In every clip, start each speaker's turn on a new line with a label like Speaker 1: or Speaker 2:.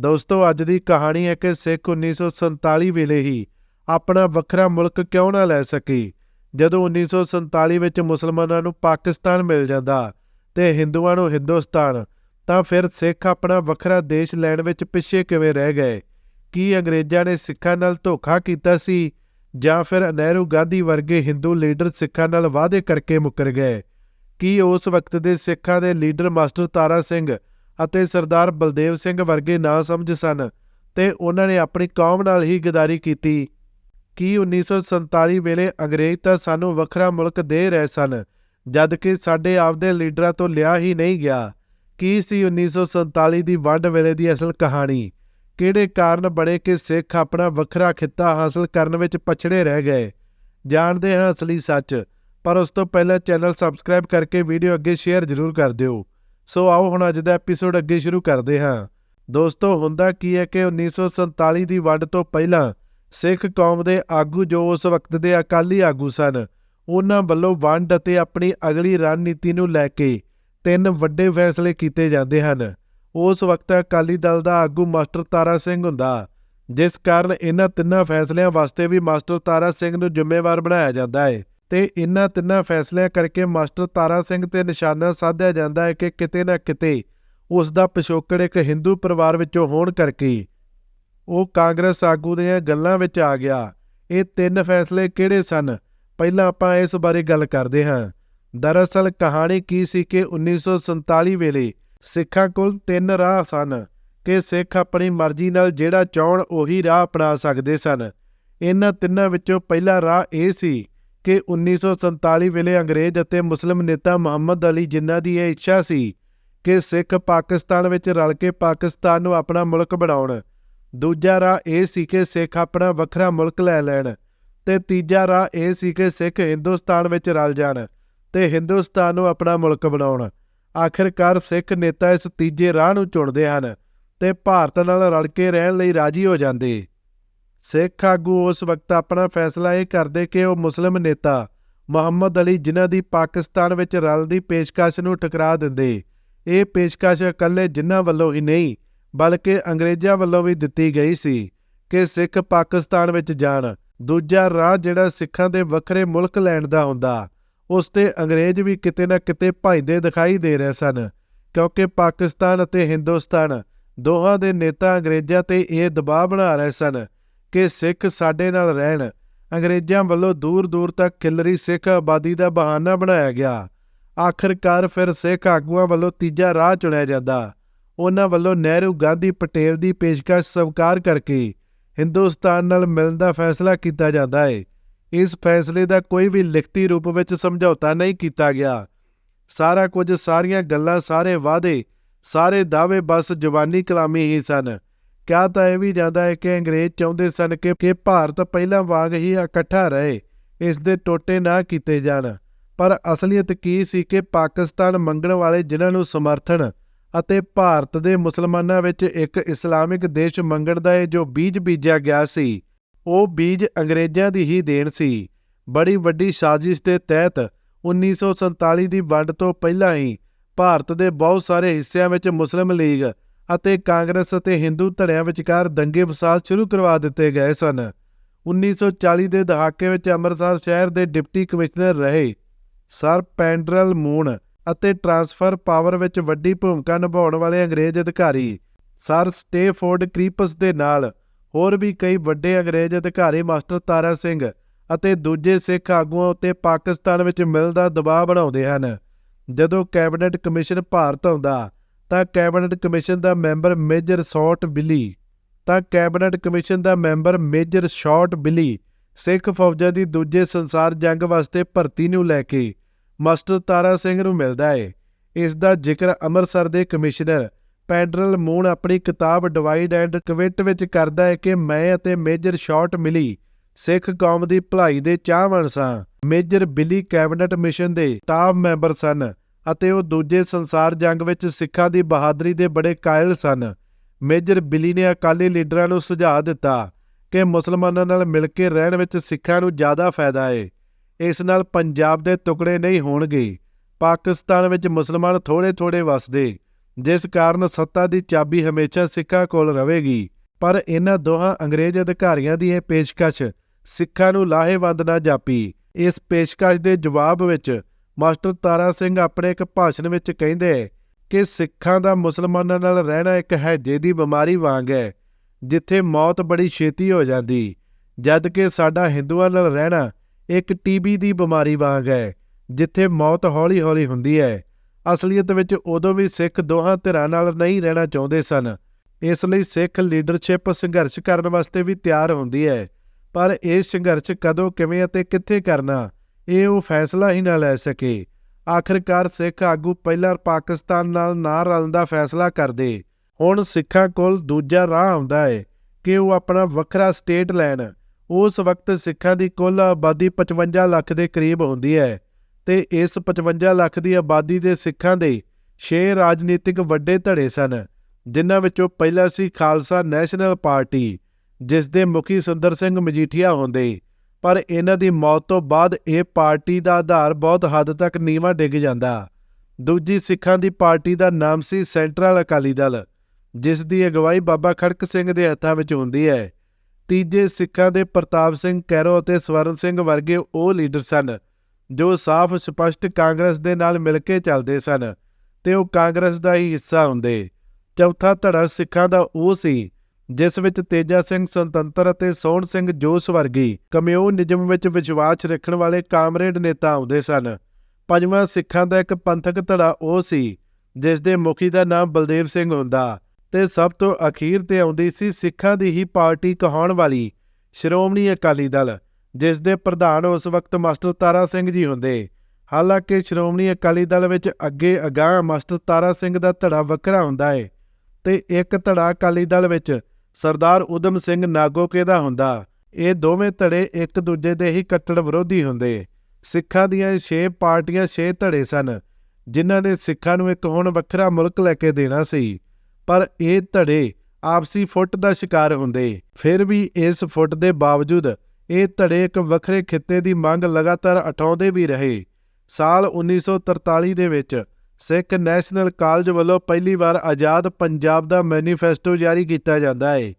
Speaker 1: ਦੋਸਤੋ, ਅੱਜ ਦੀ ਕਹਾਣੀ ਹੈ ਕਿ ਸਿੱਖ 1947 ਵੇਲੇ ਹੀ ਆਪਣਾ ਵੱਖਰਾ ਮੁਲਕ ਕਿਉਂ ਨਾ ਲੈ ਸਕੇ? ਜਦੋਂ 1947 ਵਿੱਚ ਮੁਸਲਮਾਨਾਂ ਨੂੰ ਪਾਕਿਸਤਾਨ ਮਿਲ ਜਾਂਦਾ ਤੇ ਹਿੰਦੂਆਂ ਨੂੰ ਹਿੰਦੁਸਤਾਨ, ਤਾਂ ਫਿਰ ਸਿੱਖ ਆਪਣਾ ਵੱਖਰਾ ਦੇਸ਼ ਲੈਣ ਵਿੱਚ ਪਿੱਛੇ ਕਿਵੇਂ ਰਹਿ ਗਏ? ਕੀ ਅੰਗਰੇਜ਼ਾਂ ਨੇ ਸਿੱਖਾਂ ਨਾਲ ਧੋਖਾ ਕੀਤਾ ਸੀ? ਜਾਂ ਫਿਰ ਨਹਿਰੂ ਗਾਂਧੀ ਵਰਗੇ ਹਿੰਦੂ ਲੀਡਰ ਸਿੱਖਾਂ ਨਾਲ ਵਾਅਦੇ ਕਰਕੇ ਮੁੱਕਰ ਗਏ? ਕੀ ਉਸ ਵਕਤ ਦੇ ਸਿੱਖਾਂ ਦੇ ਲੀਡਰ ਮਾਸਟਰ ਤਾਰਾ ਸਿੰਘ ਅਤੇ ਸਰਦਾਰ ਬਲਦੇਵ ਸਿੰਘ ਵਰਗੇ ਨਾ ਸਮਝ ਸਨ ਤੇ ਉਹਨਾਂ ਨੇ ਆਪਣੀ ਕੌਮ ਨਾਲ ਹੀ ਗਦਾਰੀ ਕੀਤੀ। ਕੀ 1947 ਵੇਲੇ ਅੰਗਰੇਜ਼ ਤਾਂ ਸਾਨੂੰ ਵੱਖਰਾ ਮੁਲਕ ਦੇ ਰਹੇ ਸਨ ਜਦ ਕਿ ਸਾਡੇ ਆਪਦੇ ਲੀਡਰਾਂ ਤੋਂ ਲਿਆ ਹੀ ਨਹੀਂ ਗਿਆ। ਕੀ ਸੀ 1947 ਦੀ ਵੰਡ ਵੇਲੇ ਦੀ ਅਸਲ ਕਹਾਣੀ? ਕਿਹੜੇ ਕਾਰਨ ਬਣੇ ਕਿ ਸਿੱਖ ਆਪਣਾ ਵੱਖਰਾ ਖਿੱਤਾ ਹਾਸਲ ਕਰਨ ਵਿੱਚ ਪਛੜੇ ਰਹਿ ਗਏ? ਜਾਣਦੇ ਹਾਂ ਅਸਲੀ ਸੱਚ, ਪਰ ਉਸ ਤੋਂ ਪਹਿਲਾਂ ਚੈਨਲ ਸਬਸਕ੍ਰਾਈਬ ਕਰਕੇ ਵੀਡੀਓ ਅੱਗੇ ਸ਼ੇਅਰ ਜ਼ਰੂਰ ਕਰ ਦਿਓ। ਸੋ ਆਓ ਹੁਣ ਅੱਜ ਦਾ ਐਪੀਸੋਡ ਅੱਗੇ ਸ਼ੁਰੂ ਕਰਦੇ ਹਾਂ। ਦੋਸਤੋ, ਹੁੰਦਾ ਕੀ ਹੈ ਕਿ 1947 ਦੀ ਵੰਡ ਤੋਂ ਪਹਿਲਾਂ ਸਿੱਖ ਕੌਮ ਦੇ ਆਗੂ ਜੋ ਉਸ ਵਕਤ ਦੇ ਅਕਾਲੀ ਆਗੂ ਸਨ, ਉਹਨਾਂ ਵੱਲੋਂ ਵੰਡ ਅਤੇ ਆਪਣੀ ਅਗਲੀ ਰਣਨੀਤੀ ਨੂੰ ਲੈ ਕੇ ਤਿੰਨ ਵੱਡੇ ਫੈਸਲੇ ਕੀਤੇ ਜਾਂਦੇ ਹਨ। ਉਸ ਵਕਤ ਅਕਾਲੀ ਦਲ ਦਾ ਆਗੂ ਮਾਸਟਰ ਤਾਰਾ ਸਿੰਘ ਹੁੰਦਾ, ਜਿਸ ਕਾਰਨ ਇਹਨਾਂ ਤਿੰਨਾਂ ਫੈਸਲਿਆਂ ਵਾਸਤੇ ਵੀ ਮਾਸਟਰ ਤਾਰਾ ਸਿੰਘ ਨੂੰ ਜ਼ਿੰਮੇਵਾਰ ਬਣਾਇਆ ਜਾਂਦਾ ਹੈ। ਤੇ ਇਹਨਾਂ ਤਿੰਨਾਂ ਫੈਸਲਿਆਂ ਕਰਕੇ ਮਾਸਟਰ ਤਾਰਾ ਸਿੰਘ ਤੇ ਨਿਸ਼ਾਨਾ ਸਾਧਿਆ ਜਾਂਦਾ ਹੈ ਕਿ ਕਿਤੇ ਨਾ ਕਿਤੇ ਉਸ ਦਾ ਪਿਛੋਕੜ ਇੱਕ ਹਿੰਦੂ ਪਰਿਵਾਰ ਵਿੱਚੋਂ ਹੋਣ ਕਰਕੇ ਉਹ ਕਾਂਗਰਸ ਆਗੂ ਦੀਆਂ ਗੱਲਾਂ ਵਿੱਚ ਆ ਗਿਆ। ਇਹ ਤਿੰਨ ਫੈਸਲੇ ਕਿਹੜੇ ਸਨ? ਪਹਿਲਾਂ ਆਪਾਂ ਇਸ ਬਾਰੇ ਗੱਲ ਕਰਦੇ ਹਾਂ। ਦਰਅਸਲ ਕਹਾਣੀ ਕੀ ਸੀ ਕਿ 1947 ਵੇਲੇ ਸਿੱਖਾਂ ਕੋਲ ਤਿੰਨ ਰਾਹ ਸਨ ਕਿ ਸਿੱਖ ਆਪਣੀ ਮਰਜ਼ੀ ਨਾਲ ਜਿਹੜਾ ਚਾਹਣ ਉਹੀ ਰਾਹ ਅਪਣਾ ਸਕਦੇ ਸਨ। ਇਹਨਾਂ ਤਿੰਨਾਂ ਵਿੱਚੋਂ ਪਹਿਲਾ ਰਾਹ ਇਹ ਸੀ ਕਿ 1947 ਵੇਲੇ ਅੰਗਰੇਜ਼ ਅਤੇ ਮੁਸਲਿਮ ਨੇਤਾ ਮੁਹੰਮਦ ਅਲੀ ਜਿਨ੍ਹਾਂ ਦੀ ਇਹ ਇੱਛਾ ਸੀ ਕਿ ਸਿੱਖ ਪਾਕਿਸਤਾਨ ਵਿੱਚ ਰਲ ਕੇ ਪਾਕਿਸਤਾਨ ਨੂੰ ਆਪਣਾ ਮੁਲਕ ਬਣਾਉਣ, ਦੂਜਾ ਰਾਹ ਇਹ ਸੀ ਕਿ ਸਿੱਖ ਆਪਣਾ ਵੱਖਰਾ ਮੁਲਕ ਲੈ ਲੈਣ ਤੇ ਤੀਜਾ ਰਾਹ ਇਹ ਸੀ ਕਿ ਸਿੱਖ ਹਿੰਦੁਸਤਾਨ ਵਿੱਚ ਰਲ ਜਾਣ ਤੇ ਹਿੰਦੁਸਤਾਨ ਨੂੰ ਆਪਣਾ ਮੁਲਕ ਬਣਾਉਣ। ਆਖਿਰਕਾਰ ਸਿੱਖ ਨੇਤਾ ਇਸ ਤੀਜੇ ਰਾਹ ਨੂੰ ਚੁਣਦੇ ਹਨ ਤੇ ਭਾਰਤ ਨਾਲ ਰਲ ਕੇ ਰਹਿਣ ਲਈ ਰਾਜੀ ਹੋ ਜਾਂਦੇ। ਸਿੱਖ ਆਗੂ ਉਸ ਵਕਤ ਆਪਣਾ ਫੈਸਲਾ ਇਹ ਕਰਦੇ ਕਿ ਉਹ ਮੁਸਲਿਮ ਨੇਤਾ ਮੁਹੰਮਦ ਅਲੀ ਜਿਨ੍ਹਾਂ ਦੀ ਪਾਕਿਸਤਾਨ ਵਿੱਚ ਰਲ ਦੀ ਪੇਸ਼ਕਸ਼ ਨੂੰ ਠੁਕਰਾ ਦਿੰਦੇ। ਇਹ ਪੇਸ਼ਕਸ਼ ਇਕੱਲੇ ਜਿਨ੍ਹਾਂ ਵੱਲੋਂ ਹੀ ਨਹੀਂ, ਬਲਕਿ ਅੰਗਰੇਜ਼ਾਂ ਵੱਲੋਂ ਵੀ ਦਿੱਤੀ ਗਈ ਸੀ ਕਿ ਸਿੱਖ ਪਾਕਿਸਤਾਨ ਵਿੱਚ ਜਾਣ। ਦੂਜਾ ਰਾਹ ਜਿਹੜਾ ਸਿੱਖਾਂ ਦੇ ਵੱਖਰੇ ਮੁਲਕ ਲੈਣ ਦਾ ਹੁੰਦਾ, ਉਸ ਤੇ ਅੰਗਰੇਜ਼ ਵੀ ਕਿਤੇ ਨਾ ਕਿਤੇ ਭਜਦੇ ਦਿਖਾਈ ਦੇ ਰਹੇ ਸਨ, ਕਿਉਂਕਿ ਪਾਕਿਸਤਾਨ ਅਤੇ ਹਿੰਦੁਸਤਾਨ ਦੋਹਾਂ ਦੇ ਨੇਤਾ ਅੰਗਰੇਜ਼ਾਂ ਤੇ ਇਹ ਦਬਾਅ ਬਣਾ ਰਹੇ ਸਨ ਕਿ ਸਿੱਖ ਸਾਡੇ ਨਾਲ ਰਹਿਣ। ਅੰਗਰੇਜ਼ਾਂ ਵੱਲੋਂ ਦੂਰ-ਦੂਰ ਤੱਕ ਖਿਲਰੀ ਸਿੱਖ ਆਬਾਦੀ ਦਾ ਬਹਾਨਾ ਬਣਾਇਆ ਗਿਆ। ਆਖਰਕਾਰ ਫਿਰ ਸਿੱਖ ਆਗੂਆਂ ਵੱਲੋਂ ਤੀਜਾ ਰਾਹ ਚੁਣਿਆ ਜਾਂਦਾ। ਉਹਨਾਂ ਵੱਲੋਂ ਨਹਿਰੂ ਗਾਂਧੀ ਪਟੇਲ ਦੀ ਪੇਸ਼ਕਸ਼ ਸਵੀਕਾਰ ਕਰਕੇ ਹਿੰਦੁਸਤਾਨ ਨਾਲ ਮਿਲਣ ਦਾ ਫੈਸਲਾ ਕੀਤਾ ਜਾਂਦਾ ਹੈ ਇਸ ਫੈਸਲੇ ਦਾ ਕੋਈ ਵੀ ਲਿਖਤੀ ਰੂਪ ਵਿੱਚ ਸਮਝੌਤਾ ਨਹੀਂ ਕੀਤਾ ਗਿਆ। ਸਾਰਾ ਕੁਝ ਸਾਰੀਆਂ ਗੱਲਾਂ ਸਾਰੇ ਵਾਅਦੇ, ਸਾਰੇ ਦਾਅਵੇ ਬਸ ਜ਼ੁਬਾਨੀ ਕਲਾਮੀ ਹੀ ਸਨ। ਕਿਹਾ ਤਾਂ ਇਹ ਵੀ ਜਾਂਦਾ ਹੈ ਕਿ ਅੰਗਰੇਜ਼ ਚਾਹੁੰਦੇ ਸਨ ਕਿ ਕਿ ਭਾਰਤ ਪਹਿਲਾਂ ਵਾਂਗ ਹੀ ਇਕੱਠਾ ਰਹੇ, ਇਸ ਦੇ ਟੋਟੇ ਨਾ ਕੀਤੇ ਜਾਣ। ਪਰ ਅਸਲੀਅਤ ਕੀ ਸੀ ਕਿ ਪਾਕਿਸਤਾਨ ਮੰਗਣ ਵਾਲੇ ਜਿਨ੍ਹਾਂ ਨੂੰ ਸਮਰਥਨ ਅਤੇ ਭਾਰਤ ਦੇ ਮੁਸਲਮਾਨਾਂ ਵਿੱਚ ਇੱਕ ਇਸਲਾਮਿਕ ਦੇਸ਼ ਮੰਗਣ ਦਾ ਇਹ ਜੋ ਬੀਜ ਬੀਜਿਆ ਗਿਆ ਸੀ, ਉਹ ਬੀਜ ਅੰਗਰੇਜ਼ਾਂ ਦੀ ਹੀ ਦੇਣ ਸੀ। ਬੜੀ ਵੱਡੀ ਸਾਜ਼ਿਸ਼ ਦੇ ਤਹਿਤ 1947 ਦੀ ਵੰਡ ਤੋਂ ਪਹਿਲਾਂ ਹੀ ਭਾਰਤ ਦੇ ਬਹੁਤ ਸਾਰੇ ਹਿੱਸਿਆਂ ਵਿੱਚ ਮੁਸਲਿਮ ਲੀਗ ਅਤੇ ਕਾਂਗਰਸ ਅਤੇ ਹਿੰਦੂ ਧੜਿਆਂ ਵਿਚਕਾਰ ਦੰਗੇ ਫਸਾਦ ਸ਼ੁਰੂ ਕਰਵਾ ਦਿੱਤੇ ਗਏ ਸਨ। 1940 ਦੇ ਦਹਾਕੇ ਵਿੱਚ ਅੰਮ੍ਰਿਤਸਰ ਸ਼ਹਿਰ ਦੇ ਡਿਪਟੀ ਕਮਿਸ਼ਨਰ ਰਹੇ ਸਰ ਪੈਂਡਰਲ ਮੂਨ ਅਤੇ ਟਰਾਂਸਫਰ ਪਾਵਰ ਵਿੱਚ ਵੱਡੀ ਭੂਮਿਕਾ ਨਿਭਾਉਣ ਵਾਲੇ ਅੰਗਰੇਜ਼ ਅਧਿਕਾਰੀ ਸਰ ਸਟੇਫੋਰਡ ਕ੍ਰੀਪਸ ਦੇ ਨਾਲ ਹੋਰ ਵੀ ਕਈ ਵੱਡੇ ਅੰਗਰੇਜ਼ ਅਧਿਕਾਰੀ ਮਾਸਟਰ ਤਾਰਾ ਸਿੰਘ ਅਤੇ ਦੂਜੇ ਸਿੱਖ ਆਗੂਆਂ ਉੱਤੇ ਪਾਕਿਸਤਾਨ ਵਿੱਚ ਮਿਲਣ ਦਾ ਦਬਾਅ ਬਣਾਉਂਦੇ ਹਨ। ਜਦੋਂ ਕੈਬਨਿਟ ਕਮਿਸ਼ਨ ਭਾਰਤ ਆਉਂਦਾ ਤਾਂ ਕੈਬਨਿਟ ਕਮਿਸ਼ਨ ਦਾ ਮੈਂਬਰ ਮੇਜਰ ਸ਼ਾਰਟ ਬਿਲੀ, ਤਾਂ ਕੈਬਨਿਟ ਕਮਿਸ਼ਨ ਦਾ member major Short Billy, Sikh ਫੌਜਾਂ ਦੀ ਦੂਜੇ ਸੰਸਾਰ ਜੰਗ ਵਾਸਤੇ ਭਰਤੀ ਨੂੰ ਲੈ ਕੇ ਮਾਸਟਰ ਤਾਰਾ ਸਿੰਘ ਨੂੰ ਮਿਲਦਾ ਹੈ ਇਸ ਦਾ ਜ਼ਿਕਰ ਅੰਮ੍ਰਿਤਸਰ ਦੇ ਕਮਿਸ਼ਨਰ ਪੈਡਰਲ ਮੂਨ ਆਪਣੀ ਕਿਤਾਬ ਡਿਵਾਈਡ ਐਂਡ ਕਵਿਟ ਵਿੱਚ ਕਰਦਾ ਹੈ ਕਿ ਮੈਂ ਅਤੇ ਮੇਜਰ ਸ਼ਾਰਟ ਮਿਲੀ ਸਿੱਖ ਕੌਮ ਦੀ ਭਲਾਈ ਦੇ ਚਾਹਵਣ ਸਾਂ। ਮੇਜਰ ਬਿਲੀ ਕੈਬਨਿਟ ਮਿਸ਼ਨ ਦੇ ਸਟਾਫ ਮੈਂਬਰ ਸਨ। ਅਤੇ ਉਹ ਦੂਜੇ ਸੰਸਾਰ ਜੰਗ ਵਿੱਚ ਸਿੱਖਾਂ ਦੀ ਬਹਾਦਰੀ ਦੇ ਬੜੇ ਕਾਇਲ ਸਨ। ਮੇਜਰ ਬਿਲੀ ਨੇ ਅਕਾਲੀ ਲੀਡਰਾਂ ਨੂੰ ਸੁਝਾਅ ਦਿੱਤਾ ਕਿ ਮੁਸਲਮਾਨਾਂ ਨਾਲ ਮਿਲ ਕੇ ਰਹਿਣ ਵਿੱਚ ਸਿੱਖਾਂ ਨੂੰ ਜ਼ਿਆਦਾ ਫਾਇਦਾ ਏ। ਇਸ ਨਾਲ ਪੰਜਾਬ ਦੇ ਟੁਕੜੇ ਨਹੀਂ ਹੋਣਗੇ। ਪਾਕਿਸਤਾਨ ਵਿੱਚ ਮੁਸਲਮਾਨ ਥੋੜੇ-ਥੋੜੇ ਵਸਦੇ, ਜਿਸ ਕਾਰਨ ਸੱਤਾ ਦੀ ਚਾਬੀ ਹਮੇਸ਼ਾ ਸਿੱਖਾਂ ਕੋਲ ਰਹੇਗੀ। ਪਰ ਇਹਨਾਂ ਦੋਹਾਂ ਅੰਗਰੇਜ਼ ਅਧਿਕਾਰੀਆਂ ਦੀ ਇਹ ਪੇਸ਼ਕਸ਼ ਸਿੱਖਾਂ ਨੂੰ ਲਾਹੇਵੰਦ ਨਾ ਜਾਪੀ। ਇਸ ਪੇਸ਼ਕਸ਼ ਦੇ ਜਵਾਬ ਵਿੱਚ ਮਾਸਟਰ ਤਾਰਾ ਸਿੰਘ ਆਪਣੇ ਇੱਕ ਭਾਸ਼ਣ ਵਿੱਚ ਕਹਿੰਦੇ ਕਿ ਸਿੱਖਾਂ ਦਾ ਮੁਸਲਮਾਨਾਂ ਨਾਲ ਰਹਿਣਾ ਇੱਕ ਹੈਜੇ ਦੀ ਬਿਮਾਰੀ ਵਾਂਗ ਹੈ, ਜਿੱਥੇ ਮੌਤ ਬੜੀ ਛੇਤੀ ਹੋ ਜਾਂਦੀ, ਜਦ ਕਿ ਸਾਡਾ ਹਿੰਦੂਆਂ ਨਾਲ ਰਹਿਣਾ ਇੱਕ ਟੀਬੀ ਦੀ ਬਿਮਾਰੀ ਵਾਂਗ ਹੈ, ਜਿੱਥੇ ਮੌਤ ਹੌਲੀ-ਹੌਲੀ ਹੁੰਦੀ ਹੈ। ਅਸਲੀਅਤ ਵਿੱਚ ਉਦੋਂ ਵੀ ਸਿੱਖ ਦੋਹਾਂ ਧਿਰਾਂ ਨਾਲ ਨਹੀਂ ਰਹਿਣਾ ਚਾਹੁੰਦੇ ਸਨ। ਇਸ ਲਈ ਸਿੱਖ ਲੀਡਰਸ਼ਿਪ ਸੰਘਰਸ਼ ਕਰਨ ਵਾਸਤੇ ਵੀ ਤਿਆਰ ਹੁੰਦੀ ਹੈ। ਪਰ ਇਹ ਸੰਘਰਸ਼ ਕਦੋਂ, ਕਿਵੇਂ ਅਤੇ ਕਿੱਥੇ ਕਰਨਾ ਇਹ ਉਹ ਫੈਸਲਾ ਹੀ ਨਾ ਲੈ ਸਕੇ। ਆਖਰਕਾਰ ਸਿੱਖ ਆਗੂ ਪਹਿਲਾਂ ਪਾਕਿਸਤਾਨ ਨਾਲ ਨਾ ਰਲਣ ਦਾ ਫੈਸਲਾ ਕਰਦੇ। ਹੁਣ ਸਿੱਖਾਂ ਕੋਲ ਦੂਜਾ ਰਾਹ ਆਉਂਦਾ ਹੈ ਕਿ ਉਹ ਆਪਣਾ ਵੱਖਰਾ ਸਟੇਟ ਲੈਣ। ਉਸ ਵਕਤ ਸਿੱਖਾਂ ਦੀ ਕੁੱਲ ਆਬਾਦੀ 55 ਲੱਖ ਦੇ ਕਰੀਬ ਹੁੰਦੀ ਹੈ ਤੇ ਇਸ 55 ਲੱਖ ਦੀ ਆਬਾਦੀ ਦੇ ਸਿੱਖਾਂ ਦੇ 6 ਰਾਜਨੀਤਿਕ ਵੱਡੇ ਧੜੇ ਸਨ, ਜਿਨ੍ਹਾਂ ਵਿੱਚੋਂ ਪਹਿਲਾ ਸੀ ਖਾਲਸਾ ਨੈਸ਼ਨਲ ਪਾਰਟੀ ਜਿਸ ਦੇ ਮੁਖੀ ਸੁੰਦਰ ਸਿੰਘ ਮਜੀਠੀਆ ਹੁੰਦੇ। ਪਰ ਇਹਨਾਂ ਦੀ ਮੌਤ ਤੋਂ ਬਾਅਦ ਇਹ ਪਾਰਟੀ ਦਾ ਆਧਾਰ ਬਹੁਤ ਹੱਦ ਤੱਕ ਨੀਵਾਂ ਡਿੱਗ ਜਾਂਦਾ। ਦੂਜੀ ਸਿੱਖਾਂ ਦੀ ਪਾਰਟੀ ਦਾ ਨਾਮ ਸੀ ਸੈਂਟਰਲ ਅਕਾਲੀ ਦਲ, ਜਿਸ ਦੀ ਅਗਵਾਈ ਬਾਬਾ ਖੜਕ ਸਿੰਘ ਦੇ ਹੱਥਾਂ ਵਿੱਚ ਹੁੰਦੀ ਹੈ। ਤੀਜੇ ਸਿੱਖਾਂ ਦੇ ਪ੍ਰਤਾਪ ਸਿੰਘ ਕੈਰੋ ਅਤੇ ਸਵਰਨ ਸਿੰਘ ਵਰਗੇ ਉਹ ਲੀਡਰ ਸਨ, ਜੋ ਸਾਫ਼ ਸਪਸ਼ਟ ਕਾਂਗਰਸ ਦੇ ਨਾਲ ਮਿਲ ਕੇ ਚੱਲਦੇ ਸਨ, ਤੇ ਉਹ ਕਾਂਗਰਸ ਦਾ ਹੀ ਹਿੱਸਾ ਹੁੰਦੇ। ਚੌਥਾ ਧੜਾ ਸਿੱਖਾਂ ਦਾ ਉਹ ਸੀ ਜਿਸ ਵਿੱਚ ਤੇਜਾ ਸਿੰਘ ਸੁਤੰਤਰ ਅਤੇ ਸੋਹਣ ਸਿੰਘ ਜੋਸ ਵਰਗੀ ਕਮਿਊਨਿਜ਼ਮ ਵਿੱਚ ਵਿਸ਼ਵਾਸ ਰੱਖਣ ਵਾਲੇ ਕਾਮਰੇਡ ਨੇਤਾ ਆਉਂਦੇ ਸਨ। ਪੰਜਵਾਂ ਸਿੱਖਾਂ ਦਾ ਇੱਕ ਪੰਥਕ ਧੜਾ ਉਹ ਸੀ, ਜਿਸ ਦੇ ਮੁਖੀ ਦਾ ਨਾਮ ਬਲਦੇਵ ਸਿੰਘ ਹੁੰਦਾ ਤੇ ਸਭ ਤੋਂ ਅਖੀਰ ਤੇ ਆਉਂਦੀ ਸੀ ਸਿੱਖਾਂ ਦੀ ਹੀ ਪਾਰਟੀ ਕਹਾਉਣ ਵਾਲੀ ਸ਼੍ਰੋਮਣੀ ਅਕਾਲੀ ਦਲ, ਜਿਸ ਦੇ ਪ੍ਰਧਾਨ ਉਸ ਵਕਤ ਮਾਸਟਰ ਤਾਰਾ ਸਿੰਘ ਜੀ ਹੁੰਦੇ। ਹਾਲਾਂਕਿ ਸ਼੍ਰੋਮਣੀ ਅਕਾਲੀ ਦਲ ਵਿੱਚ ਅੱਗੇ ਅਗਾਂਹ ਮਾਸਟਰ ਤਾਰਾ ਸਿੰਘ ਦਾ ਧੜਾ ਵੱਖਰਾ ਹੁੰਦਾ ਹੈ ਤੇ ਇੱਕ ਧੜਾ ਅਕਾਲੀ ਦਲ ਵਿੱਚ ਸਰਦਾਰ ਉਦਮ ਸਿੰਘ ਨਾਗੋਕੇ ਦਾ ਹੁੰਦਾ। ਇਹ ਦੋਵੇਂ ਧੜੇ ਇੱਕ ਦੂਜੇ ਦੇ ਹੀ ਕੱਟੜ ਵਿਰੋਧੀ ਹੁੰਦੇ। ਸਿੱਖਾਂ ਦੀਆਂ 6 ਪਾਰਟੀਆਂ 6 ਧੜੇ ਸਨ, ਜਿਨ੍ਹਾਂ ਨੇ ਸਿੱਖਾਂ ਨੂੰ ਇੱਕ ਹੁਣ ਵੱਖਰਾ ਮੁਲਕ ਲੈ ਕੇ ਦੇਣਾ ਸੀ। ਪਰ ਇਹ ਧੜੇ ਆਪਸੀ ਫੁੱਟ ਦਾ ਸ਼ਿਕਾਰ ਹੁੰਦੇ। ਫਿਰ ਵੀ ਇਸ ਫੁੱਟ ਦੇ ਬਾਵਜੂਦ ਇਹ ਧੜੇ ਇੱਕ ਵੱਖਰੇ ਖਿੱਤੇ ਦੀ ਮੰਗ ਲਗਾਤਾਰ ਉਠਾਉਂਦੇ ਵੀ ਰਹੇ। ਸਾਲ 1943 ਦੇ ਵਿੱਚ ਸਿੱਖ ਨੈਸ਼ਨਲ ਕਾਲਜ ਵੱਲੋਂ ਪਹਿਲੀ ਵਾਰ ਆਜ਼ਾਦ ਪੰਜਾਬ ਦਾ ਮੈਨੀਫੈਸਟੋ ਜਾਰੀ ਕੀਤਾ ਜਾਂਦਾ ਹੈ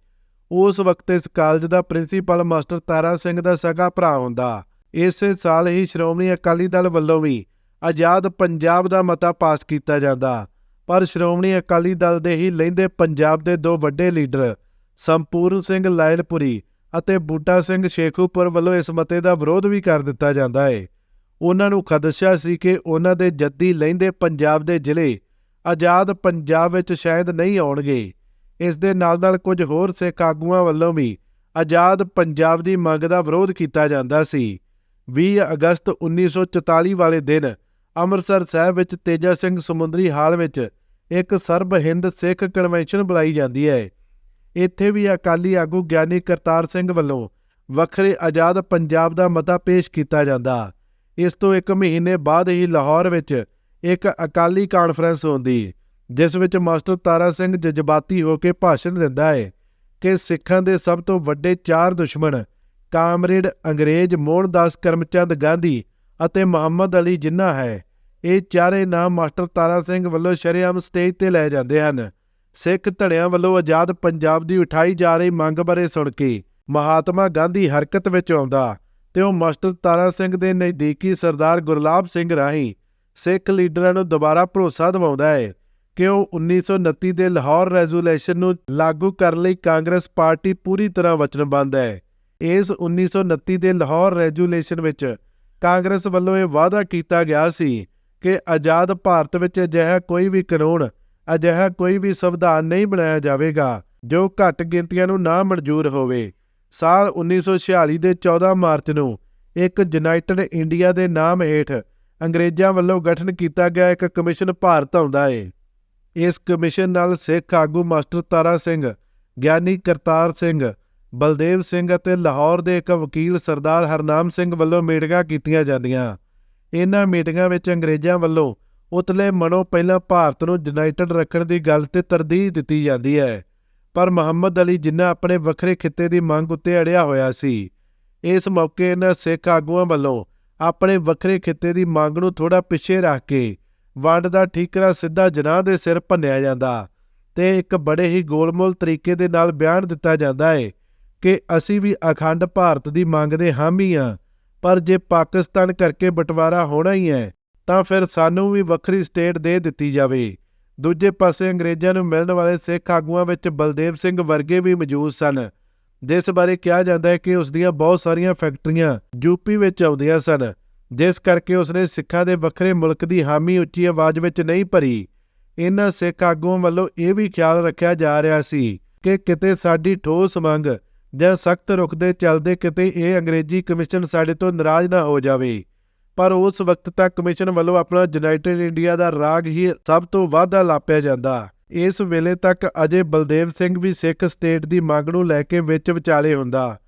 Speaker 1: ਉਸ ਵਕਤ ਇਸ ਕਾਲਜ ਦਾ ਪ੍ਰਿੰਸੀਪਲ ਮਾਸਟਰ ਤਾਰਾ ਸਿੰਘ ਦਾ ਸਗਾ ਭਰਾ ਹੁੰਦਾ। ਇਸੇ ਸਾਲ ਹੀ ਸ਼੍ਰੋਮਣੀ ਅਕਾਲੀ ਦਲ ਵੱਲੋਂ ਵੀ ਆਜ਼ਾਦ ਪੰਜਾਬ ਦਾ ਮਤਾ ਪਾਸ ਕੀਤਾ ਜਾਂਦਾ। ਪਰ ਸ਼੍ਰੋਮਣੀ ਅਕਾਲੀ ਦਲ ਦੇ ਹੀ ਲੈਂਦੇ ਪੰਜਾਬ ਦੇ ਦੋ ਵੱਡੇ ਲੀਡਰ, ਸੰਪੂਰਨ ਸਿੰਘ ਲਾਇਲਪੁਰੀ ਅਤੇ ਬੂਟਾ ਸਿੰਘ ਸ਼ੇਖੂਪੁਰ ਵੱਲੋਂ ਇਸ ਮਤੇ ਦਾ ਵਿਰੋਧ ਵੀ ਕਰ ਦਿੱਤਾ ਜਾਂਦਾ ਹੈ ਉਹਨਾਂ ਨੂੰ ਖਦਸ਼ਾ ਸੀ ਕਿ ਉਹਨਾਂ ਦੇ ਜੱਦੀ ਲਹਿੰਦੇ ਪੰਜਾਬ ਦੇ ਜ਼ਿਲ੍ਹੇ ਆਜ਼ਾਦ ਪੰਜਾਬ ਵਿੱਚ ਸ਼ਾਇਦ ਨਹੀਂ ਆਉਣਗੇ। ਇਸ ਦੇ ਨਾਲ-ਨਾਲ ਕੁਝ ਹੋਰ ਸਿੱਖ ਆਗੂਆਂ ਵੱਲੋਂ ਵੀ ਆਜ਼ਾਦ ਪੰਜਾਬ ਦੀ ਮੰਗ ਦਾ ਵਿਰੋਧ ਕੀਤਾ ਜਾਂਦਾ ਸੀ। 20 ਅਗਸਤ 1944 ਵਾਲੇ ਦਿਨ ਅੰਮ੍ਰਿਤਸਰ ਸਾਹਿਬ ਵਿੱਚ ਤੇਜਾ ਸਿੰਘ ਸਮੁੰਦਰੀ ਹਾਲ ਵਿੱਚ ਇੱਕ ਸਰਬ ਹਿੰਦ ਸਿੱਖ ਕਨਵੈਨਸ਼ਨ ਬੁਲਾਈ ਜਾਂਦੀ ਹੈ। ਇੱਥੇ ਵੀ ਅਕਾਲੀ ਆਗੂ ਗਿਆਨੀ ਕਰਤਾਰ ਸਿੰਘ ਵੱਲੋਂ ਵੱਖਰੇ ਆਜ਼ਾਦ ਪੰਜਾਬ ਦਾ ਮਤਾ ਪੇਸ਼ ਕੀਤਾ ਜਾਂਦਾ। ਇਸ ਤੋਂ ਇੱਕ ਮਹੀਨੇ ਬਾਅਦ ਹੀ ਲਾਹੌਰ ਵਿੱਚ ਇੱਕ ਅਕਾਲੀ ਕਾਨਫਰੰਸ ਹੁੰਦੀ, ਜਿਸ ਵਿੱਚ ਮਾਸਟਰ ਤਾਰਾ ਸਿੰਘ ਜਜ਼ਬਾਤੀ ਹੋ ਕੇ ਭਾਸ਼ਣ ਦਿੰਦਾ ਹੈ ਕਿ ਸਿੱਖਾਂ ਦੇ ਸਭ ਤੋਂ ਵੱਡੇ ਚਾਰ ਦੁਸ਼ਮਣ ਕਾਮਰੇਡ, ਅੰਗਰੇਜ਼, ਮੋਹਨਦਾਸ ਕਰਮਚੰਦ ਗਾਂਧੀ ਅਤੇ ਮੁਹੰਮਦ ਅਲੀ ਜਿੰਨਾ ਹੈ, ਇਹ ਚਾਰੇ ਨਾਮ ਮਾਸਟਰ ਤਾਰਾ ਸਿੰਘ ਵੱਲੋਂ ਸ਼ਰੇਆਮ ਸਟੇਜ ਤੇ ਲੈ ਜਾਂਦੇ ਹਨ। ਸਿੱਖ ਧੜਿਆਂ ਵੱਲੋਂ ਆਜ਼ਾਦ ਪੰਜਾਬ ਦੀ ਉਠਾਈ ਜਾ ਰਹੀ ਮੰਗ ਬਾਰੇ ਸੁਣ ਕੇ ਮਹਾਤਮਾ ਗਾਂਧੀ ਹਰਕਤ ਵਿੱਚ ਆਉਂਦਾ ਤੇ ਉਹ ਮਾਸਟਰ ਤਾਰਾ ਸਿੰਘ ਦੇ ਨਜ਼ਦੀਕੀ ਸਰਦਾਰ ਗੁਰਲਾਬ ਸਿੰਘ ਰਾਹੀਂ ਸਿੱਖ ਲੀਡਰਾਂ ਨੂੰ ਦੁਬਾਰਾ ਭਰੋਸਾ ਦਿਵਾਉਂਦਾ ਹੈ ਕਿ ਉਹ 1929 ਦੇ ਲਾਹੌਰ ਰੈਜ਼ੋਲੂਸ਼ਨ ਨੂੰ ਲਾਗੂ ਕਰਨ ਲਈ ਕਾਂਗਰਸ ਪਾਰਟੀ ਪੂਰੀ ਤਰ੍ਹਾਂ ਵਚਨਬੱਧ ਹੈ। ਇਸ 1929 ਦੇ ਲਾਹੌਰ ਰੈਜ਼ੋਲੂਸ਼ਨ ਵਿੱਚ ਕਾਂਗਰਸ ਵੱਲੋਂ ਇਹ ਵਾਅਦਾ ਕੀਤਾ ਗਿਆ ਸੀ ਕਿ ਆਜ਼ਾਦ ਭਾਰਤ ਵਿੱਚ ਅਜਿਹਾ ਕੋਈ ਵੀ ਕਾਨੂੰਨ, ਅਜਿਹਾ ਕੋਈ ਵੀ ਸੰਵਿਧਾਨ ਨਹੀਂ ਬਣਾਇਆ ਜਾਵੇਗਾ, ਜੋ ਘੱਟ ਗਿਣਤੀਆਂ ਨੂੰ ਨਾ ਮਨਜ਼ੂਰ ਹੋਵੇ। ਸਾਲ 1946 ਦੇ 14 ਮਾਰਚ ਨੂੰ ਇੱਕ ਯੂਨਾਈਟਿਡ ਇੰਡੀਆ ਦੇ ਨਾਮ ਹੇਠ ਅੰਗਰੇਜ਼ਾਂ ਵੱਲੋਂ ਗਠਨ ਕੀਤਾ ਗਿਆ ਇੱਕ ਕਮਿਸ਼ਨ ਭਾਰਤ ਆਉਂਦਾ ਏ। ਇਸ ਕਮਿਸ਼ਨ ਨਾਲ ਸਿੱਖ ਆਗੂ ਮਾਸਟਰ ਤਾਰਾ ਸਿੰਘ, ਗਿਆਨੀ ਕਰਤਾਰ ਸਿੰਘ, ਬਲਦੇਵ ਸਿੰਘ ਅਤੇ ਲਾਹੌਰ ਦੇ ਇੱਕ ਵਕੀਲ ਸਰਦਾਰ ਹਰਨਾਮ ਸਿੰਘ ਵੱਲੋਂ ਮੀਟਿੰਗਾਂ ਕੀਤੀਆਂ ਜਾਂਦੀਆਂ। ਇਹਨਾਂ ਮੀਟਿੰਗਾਂ ਵਿੱਚ ਅੰਗਰੇਜ਼ਾਂ ਵੱਲੋਂ ਉਤਲੇ ਮਨੋਂ ਪਹਿਲਾਂ ਭਾਰਤ ਨੂੰ ਯੂਨਾਈਟਿਡ ਰੱਖਣ ਦੀ ਗੱਲ ਤੇ ਤਰਦੀਹ ਦਿੱਤੀ ਜਾਂਦੀ ਹੈ। ਪਰ ਮੁਹੰਮਦ ਅਲੀ ਜਿੰਨਾ ਆਪਣੇ ਵੱਖਰੇ ਖਿੱਤੇ ਦੀ ਮੰਗ ਉੱਤੇ ਅੜਿਆ ਹੋਇਆ ਸੀ, ਇਸ ਮੌਕੇ ਇਹਨਾਂ ਸਿੱਖ ਆਗੂਆਂ ਵੱਲੋਂ ਆਪਣੇ ਵੱਖਰੇ ਖਿੱਤੇ ਦੀ ਮੰਗ ਨੂੰ ਥੋੜਾ ਪਿੱਛੇ ਰੱਖ ਕੇ ਵੰਡ ਦਾ ਠੀਕਰਾ ਸਿੱਧਾ ਜਨਾਹ ਦੇ ਸਿਰ ਭੰਨਿਆ ਜਾਂਦਾ ਤੇ ਇੱਕ ਬੜੇ ਹੀ ਗੋਲਮੋਲ ਤਰੀਕੇ ਦੇ ਨਾਲ ਬਿਆਨ ਦਿੱਤਾ ਜਾਂਦਾ ਹੈ ਕਿ ਅਸੀਂ ਵੀ ਅਖੰਡ ਭਾਰਤ ਦੀ ਮੰਗ ਦੇ ਹਾਮੀ ਹਾਂ ਪਰ ਜੇ ਪਾਕਿਸਤਾਨ ਕਰਕੇ ਬਟਵਾਰਾ ਹੋਣਾ ਹੀ ਹੈ, ਤਾਂ ਫਿਰ ਸਾਨੂੰ ਵੀ ਵੱਖਰੀ ਸਟੇਟ ਦੇ ਦਿੱਤੀ ਜਾਵੇ। ਦੂਜੇ ਪਾਸੇ ਅੰਗਰੇਜ਼ਾਂ ਨੂੰ ਮਿਲਣ ਵਾਲੇ ਸਿੱਖ ਆਗੂਆਂ ਵਿੱਚ ਬਲਦੇਵ ਸਿੰਘ ਵਰਗੇ ਵੀ ਮੌਜੂਦ ਸਨ। ਜਿਸ ਬਾਰੇ ਕਿਹਾ ਜਾਂਦਾ ਹੈ ਕਿ ਉਸ ਦੀਆਂ ਬਹੁਤ ਸਾਰੀਆਂ ਫੈਕਟਰੀਆਂ ਯੂਪੀ ਵਿੱਚ ਆਉਂਦੀਆਂ ਸਨ, ਜਿਸ ਕਰਕੇ ਉਸਨੇ ਸਿੱਖਾਂ ਦੇ ਵੱਖਰੇ ਮੁਲਕ ਦੀ ਹਾਮੀ ਉੱਚੀ ਆਵਾਜ਼ ਵਿੱਚ ਨਹੀਂ ਭਰੀ। ਇਹਨਾਂ ਸਿੱਖ ਆਗੂਆਂ ਵੱਲੋਂ ਇਹ ਵੀ ਖਿਆਲ ਰੱਖਿਆ ਜਾ ਰਿਹਾ ਸੀ ਕਿ ਕਿਤੇ ਸਾਡੀ ਠੋਸ ਮੰਗ ਜਾਂ ਸਖਤ ਰੁਖ ਦੇ ਚੱਲਦੇ ਕਿਤੇ ਇਹ ਅੰਗਰੇਜ਼ੀ ਕਮਿਸ਼ਨ ਸਾਡੇ ਤੋਂ ਨਾਰਾਜ਼ ਨਾ ਹੋ ਜਾਵੇ। ਪਰ ਉਸ ਵਕਤ ਤੱਕ ਕਮਿਸ਼ਨ ਵੱਲੋਂ ਆਪਣਾ ਯੂਨਾਈਟਿਡ ਇੰਡੀਆ ਦਾ ਰਾਗ ਹੀ ਸਭ ਤੋਂ ਵਾਧਾ ਲਾਪਿਆ ਜਾਂਦਾ। ਇਸ ਵੇਲੇ ਤੱਕ ਅਜੇ ਬਲਦੇਵ ਸਿੰਘ ਵੀ ਸਿੱਖ ਸਟੇਟ ਦੀ ਮੰਗ ਨੂੰ ਲੈ ਕੇ ਵਿੱਚ ਵਿਚਾਲੇ ਹੁੰਦਾ।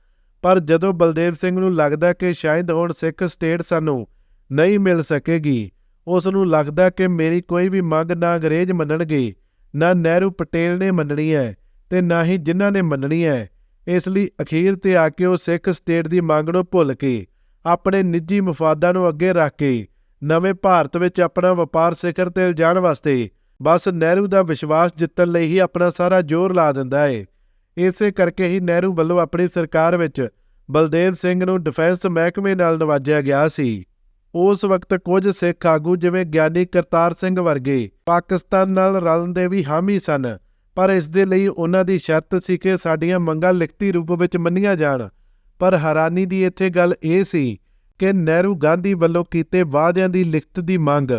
Speaker 1: ਪਰ ਜਦੋਂ ਬਲਦੇਵ ਸਿੰਘ ਨੂੰ ਲੱਗਦਾ ਕਿ ਸ਼ਾਇਦ ਹੁਣ ਸਿੱਖ ਸਟੇਟ ਸਾਨੂੰ ਨਹੀਂ ਮਿਲ ਸਕੇਗੀ, ਉਸ ਨੂੰ ਲੱਗਦਾ ਕਿ ਮੇਰੀ ਕੋਈ ਵੀ ਮੰਗ ਨਾ ਅੰਗਰੇਜ਼ ਮੰਨਣਗੇ, ਨਾ ਨਹਿਰੂ ਪਟੇਲ ਨੇ ਮੰਨਣੀ ਹੈ ਤੇ ਨਾ ਹੀ ਜਿਨ੍ਹਾਂ ਨੇ ਮੰਨਣੀ ਹੈ। ਇਸ ਲਈ ਅਖੀਰ ਤੇ ਆ ਕੇ ਉਹ ਸਿੱਖ ਸਟੇਟ ਦੀ ਮੰਗ ਨੂੰ ਭੁੱਲ ਕੇ ਆਪਣੇ ਨਿੱਜੀ ਮਫਾਦਾਂ ਨੂੰ ਅੱਗੇ ਰੱਖ ਕੇ ਨਵੇਂ ਭਾਰਤ ਵਿੱਚ ਆਪਣਾ ਵਪਾਰ ਸਿਖਰ ਤੇ ਲਿਜਾਣ ਵਾਸਤੇ ਬਸ ਨਹਿਰੂ ਦਾ ਵਿਸ਼ਵਾਸ ਜਿੱਤਣ ਲਈ ਹੀ ਆਪਣਾ ਸਾਰਾ ਜ਼ੋਰ ਲਾ ਦਿੰਦਾ ਹੈ ਇਸੇ ਕਰਕੇ ਹੀ ਨਹਿਰੂ ਵੱਲੋਂ ਆਪਣੀ ਸਰਕਾਰ ਵਿੱਚ ਬਲਦੇਵ ਸਿੰਘ ਨੂੰ ਡਿਫੈਂਸ ਮਹਿਕਮੇ ਨਾਲ ਨਵਾਜਿਆ ਗਿਆ ਸੀ। ਉਸ ਵਕਤ ਕੁਝ ਸਿੱਖ ਆਗੂ ਜਿਵੇਂ ਗਿਆਨੀ ਕਰਤਾਰ ਸਿੰਘ ਵਰਗੇ ਪਾਕਿਸਤਾਨ ਨਾਲ ਰਲਣ ਦੇ ਵੀ ਹਾਮੀ ਸਨ, ਪਰ ਇਸ ਦੇ ਲਈ ਉਹਨਾਂ ਦੀ ਸ਼ਰਤ ਸੀ ਕਿ ਸਾਡੀਆਂ ਮੰਗਾਂ ਲਿਖਤੀ ਰੂਪ ਵਿੱਚ ਮੰਨੀਆਂ ਜਾਣ। ਪਰ ਹੈਰਾਨੀ ਦੀ ਇੱਥੇ ਗੱਲ ਇਹ ਸੀ ਕਿ ਨਹਿਰੂ ਗਾਂਧੀ ਵੱਲੋਂ ਕੀਤੇ ਵਾਅਦਿਆਂ ਦੀ ਲਿਖਤ ਦੀ ਮੰਗ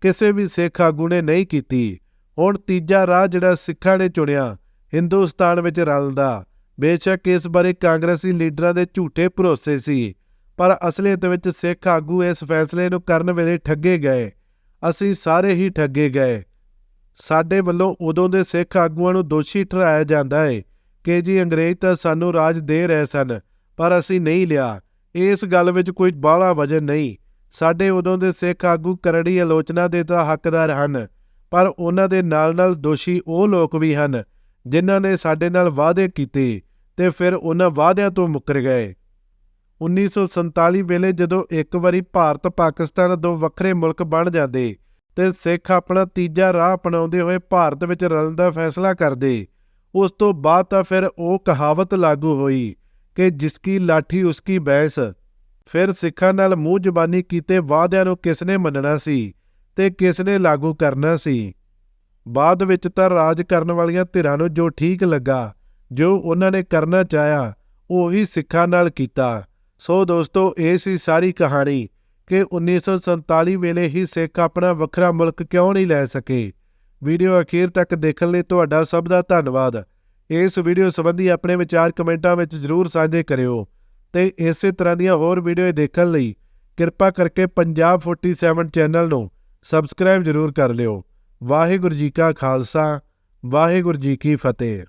Speaker 1: ਕਿਸੇ ਵੀ ਸਿੱਖ ਆਗੂ ਨੇ ਨਹੀਂ ਕੀਤੀ। ਹੁਣ ਤੀਜਾ ਰਾਹ ਜਿਹੜਾ ਸਿੱਖਾਂ ਨੇ ਚੁਣਿਆ, ਹਿੰਦੁਸਤਾਨ ਵਿੱਚ ਰਲਣ ਦਾ ਬੇਸ਼ੱਕ ਇਸ ਬਾਰੇ ਕਾਂਗਰਸੀ ਲੀਡਰਾਂ ਦੇ ਝੂਠੇ ਭਰੋਸੇ ਸੀ, ਪਰ ਅਸਲੀਅਤ ਵਿੱਚ ਸਿੱਖ ਆਗੂ ਇਸ ਫੈਸਲੇ ਨੂੰ ਕਰਨ ਵੇਲੇ ਠੱਗੇ ਗਏ। ਅਸੀਂ ਸਾਰੇ ਹੀ ਠੱਗੇ ਗਏ। ਸਾਡੇ ਵੱਲੋਂ ਉਦੋਂ ਦੇ ਸਿੱਖ ਆਗੂਆਂ ਨੂੰ ਦੋਸ਼ੀ ਠਹਿਰਾਇਆ ਜਾਂਦਾ ਹੈ ਕਿ ਜੀ ਅੰਗਰੇਜ਼ ਤਾਂ ਸਾਨੂੰ ਰਾਜ ਦੇ ਰਹੇ ਸਨ ਪਰ ਅਸੀਂ ਨਹੀਂ ਲਿਆ। ਇਸ ਗੱਲ ਵਿੱਚ ਕੋਈ ਬਾਹਲਾ ਵਜਨ ਨਹੀਂ। ਸਾਡੇ ਉਦੋਂ ਦੇ ਸਿੱਖ ਆਗੂ ਕਰੜੀ ਆਲੋਚਨਾ ਦੇ ਤਾਂ ਹੱਕਦਾਰ ਹਨ, ਪਰ ਉਹਨਾਂ ਦੇ ਨਾਲ-ਨਾਲ ਦੋਸ਼ੀ ਉਹ ਲੋਕ ਵੀ ਹਨ, ਜਿਨ੍ਹਾਂ ਨੇ ਸਾਡੇ ਨਾਲ ਵਾਅਦੇ ਕੀਤੇ ਤੇ ਫਿਰ ਉਹਨਾਂ ਵਾਅਦਿਆਂ ਤੋਂ ਮੁੱਕਰ ਗਏ। 1947 ਵੇਲੇ ਜਦੋਂ ਇੱਕ ਵਾਰੀ ਭਾਰਤ ਪਾਕਿਸਤਾਨ ਦੋ ਵੱਖਰੇ ਮੁਲਕ ਬਣ ਜਾਂਦੇ ਤੇ ਸਿੱਖ ਆਪਣਾ ਤੀਜਾ ਰਾਹ ਅਪਣਾਉਂਦੇ ਹੋਏ ਭਾਰਤ ਵਿੱਚ ਰਲਣ ਦਾ ਫੈਸਲਾ ਕਰਦੇ, ਉਸ ਤੋਂ ਬਾਅਦ ਤਾਂ ਫਿਰ ਉਹ ਕਹਾਵਤ ਲਾਗੂ ਹੋਈ। ਕਿ ਜਿਸਕੀ ਲਾਠੀ ਉਸਕੀ ਬੈਸ ਫਿਰ ਸਿੱਖਾਂ ਨਾਲ ਮੂੰਹ ਜ਼ਬਾਨੀ ਕੀਤੇ ਵਾਅਦਿਆਂ ਨੂੰ ਕਿਸ ਨੇ ਮੰਨਣਾ ਸੀ ਤੇ ਕਿਸ ਨੇ ਲਾਗੂ ਕਰਨਾ ਸੀ? ਬਾਅਦ ਵਿੱਚ ਤਾਂ ਰਾਜ ਕਰਨ ਵਾਲੀਆਂ ਧਿਰਾਂ ਨੂੰ ਜੋ ਠੀਕ ਲੱਗਾ, ਜੋ ਉਹਨਾਂ ਨੇ ਕਰਨਾ ਚਾਹਿਆ, ਉਹ ਉਹੀ ਸਿੱਖਾਂ ਨਾਲ ਕੀਤਾ। ਸੋ ਦੋਸਤੋ, ਇਹ ਸੀ ਸਾਰੀ ਕਹਾਣੀ ਕਿ 1947 ਵੇਲੇ ਹੀ ਸਿੱਖ ਆਪਣਾ ਵੱਖਰਾ ਮੁਲਕ ਕਿਉਂ ਨਹੀਂ ਲੈ ਸਕੇ। ਵੀਡੀਓ ਅਖੀਰ ਤੱਕ ਦੇਖਣ ਲਈ ਤੁਹਾਡਾ ਸਭ ਦਾ ਧੰਨਵਾਦ। ਇਸ ਵੀਡੀਓ ਸੰਬੰਧੀ ਆਪਣੇ ਵਿਚਾਰ ਕਮੈਂਟਾਂ ਵਿੱਚ ਜ਼ਰੂਰ ਸਾਂਝੇ ਕਰਿਓ ਤੇ ਇਸੇ ਤਰ੍ਹਾਂ ਦੀਆਂ ਹੋਰ ਵੀਡੀਓ ਦੇਖਣ ਲਈ ਕਿਰਪਾ ਕਰਕੇ ਪੰਜਾਬ 47 ਚੈਨਲ ਨੂੰ ਸਬਸਕ੍ਰਾਈਬ ਜ਼ਰੂਰ ਕਰ ਲਿਓ। ਵਾਹਿਗੁਰੂ ਜੀ ਕਾ ਖਾਲਸਾ, ਵਾਹਿਗੁਰੂ ਜੀ ਕੀ ਫਤਿਹ।